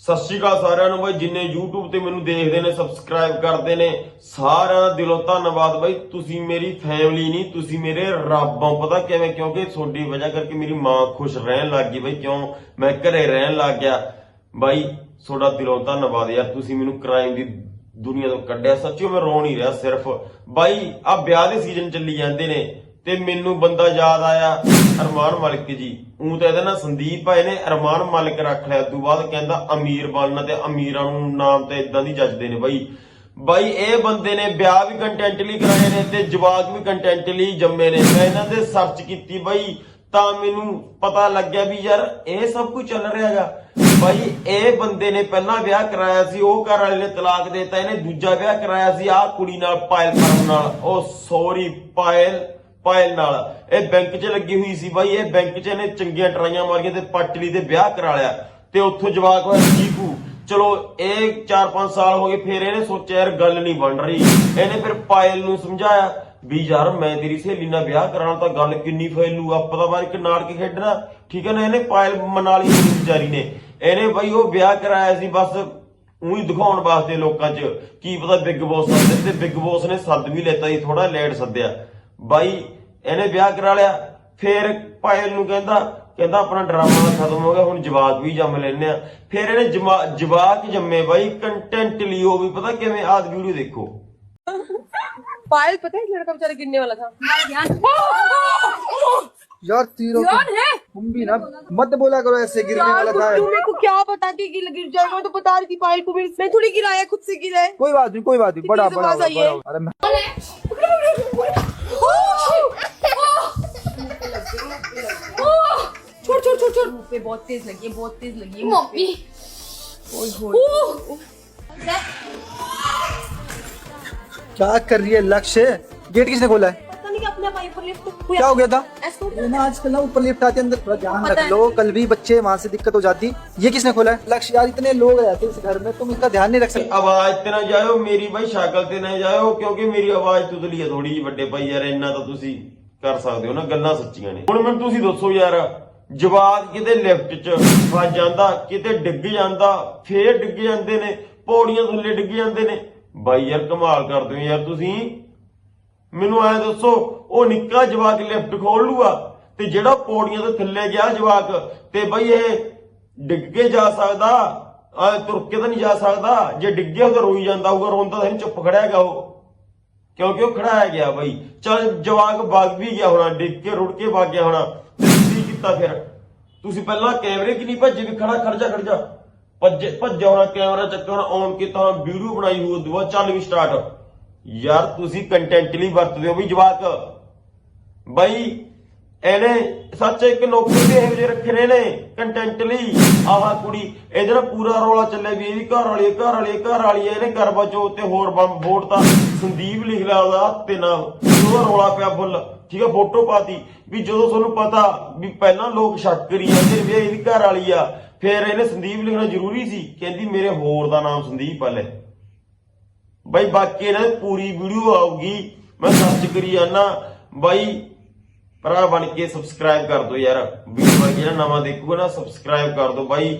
ਸਤਿ ਸ਼੍ਰੀ ਅਕਾਲ ਸਾਰਿਆਂ ਨੂੰ ਬਾਈ, ਜਿੰਨੇ YouTube ਤੇ ਮੈਨੂੰ ਦੇਖਦੇ ਨੇ ਸਬਸਕ੍ਰਾਈਬ ਕਰਦੇ ਨੇ, ਸਾਰਿਆਂ ਦਾ ਦਿਲੋਂ ਧੰਨਵਾਦ ਬਾਈ। ਤੁਸੀਂ ਮੇਰੀ ਫੈਮਿਲੀ ਨਹੀਂ, ਤੁਸੀਂ ਮੇਰੇ ਰੱਬ ਹੋ। ਪਤਾ ਕਿਵੇਂ? ਕਿਉਂਕਿ ਤੁਹਾਡੀ ਵਜ੍ਹਾ ਕਰਕੇ ਮੇਰੀ ਮਾਂ ਖੁਸ਼ ਰਹਿਣ ਲੱਗ ਗਈ ਬਾਈ। ਕਿਉਂ? ਮੈਂ ਘਰੇ ਰਹਿਣ ਲੱਗ ਗਿਆ। ਬਾਈ, ਤੁਹਾਡਾ ਦਿਲੋਂ ਧੰਨਵਾਦ ਯਾਰ। ਤੁਸੀਂ ਮੈਨੂੰ ਕ੍ਰਾਈਮ ਦੀ ਦੁਨੀਆ ਤੋਂ ਕੱਢਿਆ। ਸੱਚੀ ਮੈਂ ਰੋ ਨਹੀਂ ਰਿਹਾ ਸਿਰਫ। ਬਾਈ ਆ ਵਿਆਹ ਦੇ ਸੀਜ਼ਨ ਚੱਲੀ ਜਾਂਦੇ ਨੇ। ਤੇ ਮੈਨੂੰ ਬੰਦਾ ਯਾਦ ਆਇਆ, ਅਰਮਾਨ ਮਲਿਕ ਜੀ। ਉਹ ਤਾਂ ਇਹਦਾ ਨਾਂ ਸੰਦੀਪ ਆ, ਇਹਨੇ ਅਰਮਾਨ ਮਲਿਕ ਰੱਖ ਲਿਆ। ਤੋਂ ਬਾਅਦ ਕਹਿੰਦਾ, ਅਮੀਰ ਬਣਨਾ ਤੇ ਅਮੀਰਾਂ ਨੂੰ ਨਾਮ ਤੇ ਇਦਾਂ ਦੀ ਜੱਜਦੇ ਨੇ ਬਾਈ। ਬਾਈ, ਇਹ ਬੰਦੇ ਨੇ ਵਿਆਹ ਵੀ ਕੰਟੈਂਟਲੀ ਕਰਾਏ ਨੇ ਤੇ ਜਵਾਕ ਵੀ ਕੰਟੈਂਟਲੀ ਜੰਮੇ ਨੇ। ਮੈਂ ਇਹਨਾਂ ਦੇ ਸਰਚ ਕੀਤੀ ਬਾਈ, ਤਾਂ ਮੈਨੂੰ ਪਤਾ ਲੱਗਿਆ ਵੀ ਯਾਰ, ਇਹ ਸਭ ਕੁਝ ਚੱਲ ਰਿਹਾ ਹੈਗਾ। ਬਾਈ, ਇਹ ਬੰਦੇ ਨੇ ਪਹਿਲਾਂ ਵਿਆਹ ਕਰਾਇਆ ਸੀ, ਉਹ ਘਰ ਵਾਲੇ ਨੇ ਤਲਾਕ ਦੇਤਾ, ਇਹਨੇ ਦੂਜਾ ਵਿਆਹ ਕਰਾਇਆ ਸੀ, ਆਹ ਕੁੜੀ ਨਾਲ ਪਾਇਲ ਕਰਨ ਨਾਲ। ਉਹ ਸੌਰੀ ਪਾਇਲ ਪਾਇਲ ਨਾਲ। ਇਹ ਬੈਂਕ 'ਚ ਲੱਗੀ ਹੋਈ ਸੀ ਬਾਈ, ਇਹ ਬੈਂਕ 'ਚ ਇਹਨੇ ਚੰਗੀਆਂ ਟਰਾਈਆਂ ਮਾਰੀਆਂ ਤੇ ਪਟਲੀ ਤੇ ਵਿਆਹ ਕਰਾ ਲਿਆ। ਤੇ ਉੱਥੋਂ ਜਵਾਕ ਹੋਇਆ ਚੀਕੂ। ਚਲੋ, ਇਹ 4-5 ਸਾਲ ਹੋ ਗਏ, ਫਿਰ ਇਹਨੇ ਸੋਚਿਆ, ਯਾਰ ਗੱਲ ਨਹੀਂ ਬਣ ਰਹੀ। ਇਹਨੇ ਫਿਰ ਪਾਇਲ ਨੂੰ ਸਮਝਾਇਆ ਵੀ ਯਾਰ ਮੈਂ ਤੇਰੀ ਸਹੇਲੀ ਨਾਲ ਵਿਆਹ ਕਰਾਉਣਾ ਤਾਂ ਗੱਲ ਕਿੰਨੀ ਫੈਲੂ, ਆਪਾਂ ਤਾਂ ਬਾਈ ਇੱਕ ਨਾਟਕ ਖੇਡਣਾ। ਠੀਕ ਹੈ ਨਾ, ਇਹਨੇ ਪਾਇਲ ਮਨਾ ਲਈ ਵਿਚਾਰੀ ਨੇ। ਇਹਨੇ ਬਾਈ ਉਹ ਵਿਆਹ ਕਰਾਇਆ ਸੀ, ਬਸ ਉਹੀ ਦਿਖਾਉਣ ਵਾਸਤੇ ਲੋਕਾਂ 'ਚ। ਕੀ ਪਤਾ ਬਿੱਗ ਬੌਸ ਸੱਦੇ ਤੇ ਬਿੱਗ ਬੌਸ ਨੇ ਸੱਦ ਵੀ ਲੈਤਾ ਸੀ ਥੋੜਾ ਲੇਟ ਸੱਦਿਆ। ਬਾਈ ਇਹਨੇ ਵਿਆਹ ਕਰਾ ਲਿਆ ਫੇਰ ਪਾਇਲ ਨੂੰ ਕਹਿੰਦਾ ਕਹਿੰਦਾ ਆਪਣਾ ਡਰਾਮਾ ਖਤਮ ਹੋ ਗਿਆ ਹੁਣ ਜਵਾਕ ਵੀ ਜੰਮ ਲੈਣੇ ਆ ਫਿਰ ਇਹਨੇ ਜਮਾ- ਜਵਾਕ ਜੰਮੇ ਬਾਈ ਕੰਟੈਂਟ ਲਈ ਉਹ ਵੀ ਪਤਾ ਕਿਵੇਂ ਆਦ ਵੀਡੀਓ ਦੇਖੋ पायल पता है लड़का बेचारा गिरने वाला था यार तीरों कौन है तुम भी ना मत बोला करो ऐसे गिरने यार वाला तू था तू मेरे को क्या बता के गिर गिर जाएगा मैं तो बता रही थी पायल को भी मैं थोड़ी गिराया खुद से गिरा है कोई बात नहीं कोई बात नहीं बड़ा कितनी बड़ा आवाज आई है? बड़ा- अरे पे बहुत तेज लगी है बहुत तेज लगी है मुंह पे। मम्मी ओए होए क्या कर रही है लक्ष्य गेट किसने खोला है पता नहीं अपने पाई पर लिफ्ट क्या हो गया था ऐसे ये ना आजकल ना ऊपर लिफ्ट आते अंदर थोड़ा ध्यान पता रख है। लो कल भी बच्चे वहां से दिक्कत हो जाती ये किसने खोला है लक्ष्य यार इतने लोग रहते हैं इस घर में तुम इसका ध्यान नहीं रख सकते ਆਵਾਜ਼ ਤੇ ਨਾ ਜਾਇਓ ਮੇਰੀ ਬਾਈ ਸ਼ਕਲ ਤੇ ਨਾ ਜਾਇਓ ਕਿਉਂਕਿ ਮੇਰੀ ਆਵਾਜ਼ ਤੁਦਲੀ ਹੈ ਥੋੜੀ ਜਿਹੀ ਵੱਡੇ ਭਾਈ ਯਾਰ ਇੰਨਾ ਤਾਂ ਤੁਸੀਂ ਕਰ ਸਕਦੇ ਹੋ ਨਾ ਗੱਲਾਂ ਸੱਚੀਆਂ ਨੇ ਹੁਣ ਮੈਨੂੰ ਤੁਸੀਂ ਦੱਸੋ ਯਾਰ ਜਵਾਕ ਕਿਤੇ ਲਿਫਟ 'ਚ ਫਸ ਜਾਂਦਾ, ਕਿਤੇ ਡਿੱਗ ਜਾਂਦਾ, ਫੇਰ ਡਿੱਗ ਜਾਂਦੇ ਨੇ, ਪੌੜੀਆਂ ਥੱਲੇ ਡਿੱਗ ਜਾਂਦੇ ਨੇ। ਬਾਈ ਯਾਰ, ਕਮਾਲ ਕਰਦੇ ਹੋ ਯਾਰ ਤੁਸੀਂ। ਮੈਨੂੰ ਐ ਦੱਸੋ, ਉਹ ਨਿੱਕਾ ਜਵਾਕ ਲਿਫਟ ਖੋਲ ਲੂਗਾ ਤੇ ਜਿਹੜਾ ਪੌੜੀਆਂ ਤੋਂ ਥੱਲੇ ਗਿਆ ਜਵਾਕ ਤੇ ਬਈ ਇਹ ਡਿੱਗ ਕੇ ਜਾ ਸਕਦਾ, ਆ ਤੁਰ ਕੇ ਤਾਂ ਨਹੀਂ ਜਾ ਸਕਦਾ, ਜੇ ਡਿੱਗਿਆ ਤਾਂ ਰੋਈ ਜਾਂਦਾ ਹੋਊਗਾ ਰੋਂਦਾ ਤਾਂ ਨਹੀਂ, ਚੁੱਪ ਖੜਿਆ ਹੈਗਾ ਉਹ। ਕਿਉਂਕਿ ਉਹ ਖੜਾਇਆ ਗਿਆ ਬਈ। ਚਲ ਜਵਾਕ ਵਗ ਵੀ ਗਿਆ ਹੋਣਾ, ਡਿੱਗ ਕੇ, ਰੁੜ ਕੇ ਵਗ ਗਿਆ ਹੋਣਾ। ਕੀਤਾ ਫਿਰ ਤੁਸੀਂ ਪਹਿਲਾਂ ਕੈਮਰੇ ਕਿ ਨਹੀਂ ਭੱਜੇ ਵੀ ਖੜਾ, ਖੜ ਜਾ ਖੜ ਜਾ। ਭੱਜੇ, ਭੱਜਿਆ ਹੋਣਾ, ਕੈਮਰਾ ਚੱਕਰ ਔਨ ਕੀਤਾ ਹੋਣਾ, ਵੀਡੀਓ ਬਣਾਈ ਹੋਊ ਦੁਆ ਚੱਲ ਵੀ ਸਟਾਰਟ ਯਾਰ, ਤੁਸੀਂ ਕੰਟੈਂਟ ਕੰਟੈਂਟਲੀ ਵਰਤਦੇ ਹੋ ਵੀ ਜਵਾਕ। ਬਾਈ ਇਹਨੇ ਸੱਚ ਇੱਕ ਨੌਕਰੀ ਦੇ ਇਹੋ ਜਿਹੇ ਰੱਖੇ ਨੇ ਨੇ ਕੰਟੈਂਟਲੀ ਆਹ ਕੁੜੀ, ਇਹਦੇ ਨਾਲ ਪੂਰਾ ਰੌਲਾ ਚੱਲਿਆ ਵੀ ਇਹਦੀ ਘਰ ਵਾਲੀ ਘਰ ਵਾਲੀ ਘਰ ਵਾਲੀ ਇਹਨੇ ਕਰਵਾ ਚੌਥ ਤੇ ਹੋਰ ਬੰਬ ਵੋਟ ਤਾਂ ਸੰਦੀਪ ਲਿਖ ਲਿਆ ਉਹਦਾ ਤੇ ਨਾਲ ਉਹਦਾ ਰੌਲਾ ਪਿਆ ਫੁੱਲ। ਠੀਕ ਹੈ, ਫੋਟੋ ਪਾਤੀ ਵੀ ਜਦੋਂ ਤੁਹਾਨੂੰ ਪਤਾ ਵੀ ਪਹਿਲਾਂ ਲੋਕ ਸ਼ੱਕ ਕਰੀ ਜਾਂਦੇ ਵੀ ਇਹਦੀ ਘਰ ਵਾਲੀ ਆ, ਫਿਰ ਇਹਨੇ ਸੰਦੀਪ ਲਿਖਣਾ ਜ਼ਰੂਰੀ ਸੀ। ਕਹਿੰਦੀ, ਮੇਰੇ ਹੋਰ ਦਾ ਨਾਮ ਸੰਦੀਪ ਵਾਲੇ ਲੈ ਬਾਈ, ਬਾਕੀ ਇਹਨਾਂ ਦੀ ਪੂਰੀ ਵੀਡੀਓ ਆਊਗੀ। ਮੈਂ ਸਰਚ ਕਰੀ ਜਾਣਾ ਬਾਈ ਭਰਾ ਬਣ ਕੇ ਸਬਸਕ੍ਰਾਈਬ ਕਰ ਦਿਓ ਯਾਰ। ਵੀਡੀਓ ਜਿਹੜਾ ਨਵਾਂ ਦੇਖੂਗਾ ਨਾ ਸਬਸਕ੍ਰਾਈਬ ਕਰ ਦਿਓ ਬਾਈ।